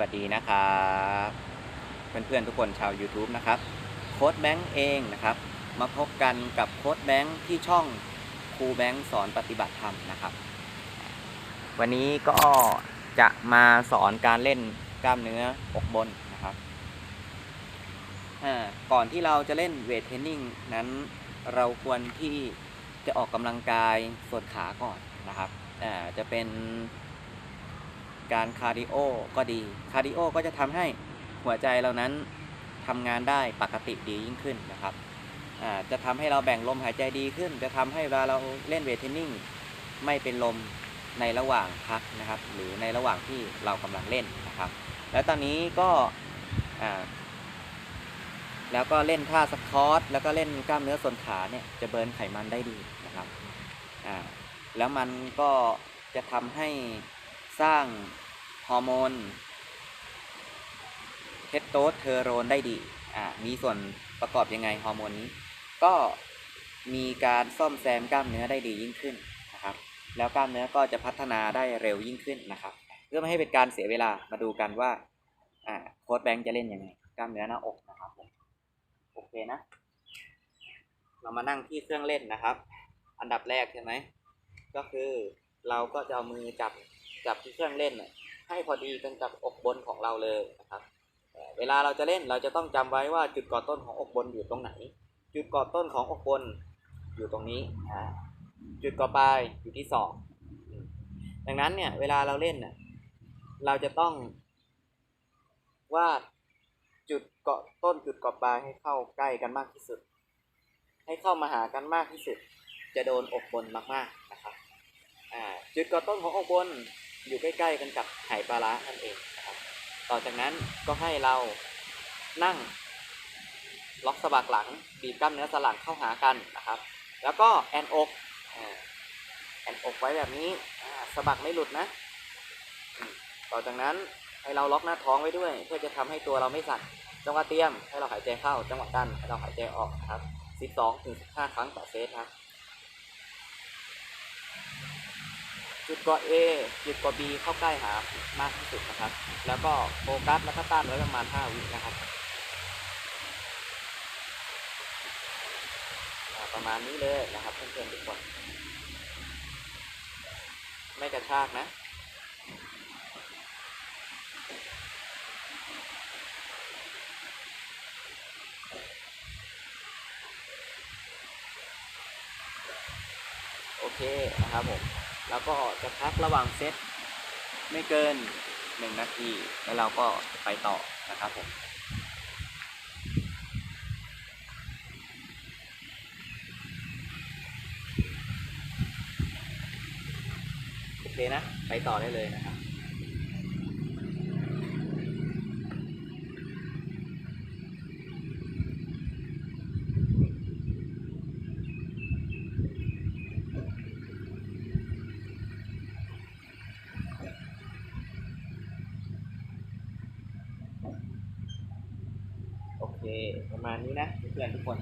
วัสดีนะครับเพื่อนๆทุกคนชาว YouTube นะครับโค้ดแบงค์เองนะครับ มาพบกันกับโค้ดแบงค์ที่ช่องครูแบงค์สอนปฏิบัติธรรมนะครับ วันนี้ก็จะมาสอนการเล่นกล้ามเนื้ออกบนนะครับก่อนที่เราจะเล่นเวทเทรนนิ่งนั้นเราควรที่จะออกกำลังกายส่วนขาก่อนนะครับจะเป็น การคาร์ดิโอก็ดี คาร์ดิโอก็จะทำให้หัวใจเรานั้นทำงานได้ปกติดียิ่งขึ้นนะครับจะทำให้เราแบ่งลมหายใจดีขึ้น จะทำให้เวลาเราเล่นเวทเทรนนิ่งไม่เป็นลมในระหว่างพักนะครับ หรือในระหว่างที่เรากำลังเล่นนะครับ แล้วตอนนี้ก็แล้วก็เล่นท่าสควอตแล้วก็เล่นกล้ามเนื้อส่วนขาเนี่ยจะเบิร์นไขมันได้ดีนะครับแล้วมันก็จะทำให้ สร้างฮอร์โมนเทสโตสเทอโรนได้ดี อ่า มีส่วนประกอบยังไงฮอร์โมนนี้ ก็มีการซ่อมแซมกล้ามเนื้อได้ดียิ่งขึ้นนะครับ แล้วกล้ามเนื้อก็จะพัฒนาได้เร็วยิ่งขึ้นนะครับ เพื่อไม่ให้เป็นการเสียเวลา มาดูกันว่า อ่า โค้ดแบงค์จะเล่นยังไง กล้ามเนื้อหน้าอกนะครับผมโอเคนะ เรามานั่งที่เครื่องเล่นนะครับ อันดับแรกใช่ไหม ก็คือเราก็จะเอามือจับ จับที่เครื่องเล่นให้พอดีกันกับอกบนของเราเลยนะครับเวลาเราจะเล่นเราจะต้องจำไว้ว่าจุดก่อต้นของอกบนอยู่ตรงไหน จุดก่อต้นของอกบนอยู่ตรงนี้อ่าจุดก่อปลายอยู่ที่ศอกดังนั้นเนี่ยเวลาเราเล่นน่ะเราจะต้องวาดจุดเกาะต้นจุดเกาะปลายให้เข้าใกล้กันมากที่สุด ให้เข้ามาหากันมากที่สุด จะโดนอกบนมากๆนะครับจุดเกาะต้นของอกบน อยู่ใกล้ๆกันกับไหปลาร้านั่นเองนะครับ ต่อจากนั้นก็ให้เรานั่งล็อกสะบักหลังบีบกล้ามเนื้อสลังเข้าหากันนะครับ แล้วก็แอนอกแอนอกไว้แบบนี้สะบักไม่หลุดนะ ต่อจากนั้นให้เราล็อกหน้าท้องไว้ด้วย เพื่อจะทำให้ตัวเราไม่สั่นจังหวะเตรียมให้เราหายใจเข้าจังหวะดันให้เราหายใจออกนะครับ 12ถึง15 ครั้งต่อเซตครับ จุดกาะ A จุดกาะ B เข้าใกล้หามากที่สุดนะครับ แล้วก็โฟกัสแล้วก็ต้านไว้ประมาณ 5 วินะครับ ประมาณนี้เลยนะครับเพื่อนๆทุกคน ไม่กระชากนะโอเคนะครับผม แล้วก็จะพักระหว่างเซตไม่เกิน 1 นาที แล้วเราก็ไปต่อนะครับผมโอเคนะ ไปต่อได้เลยนะครับ โอเค ประมาณนี้นะเพื่อนทุกคน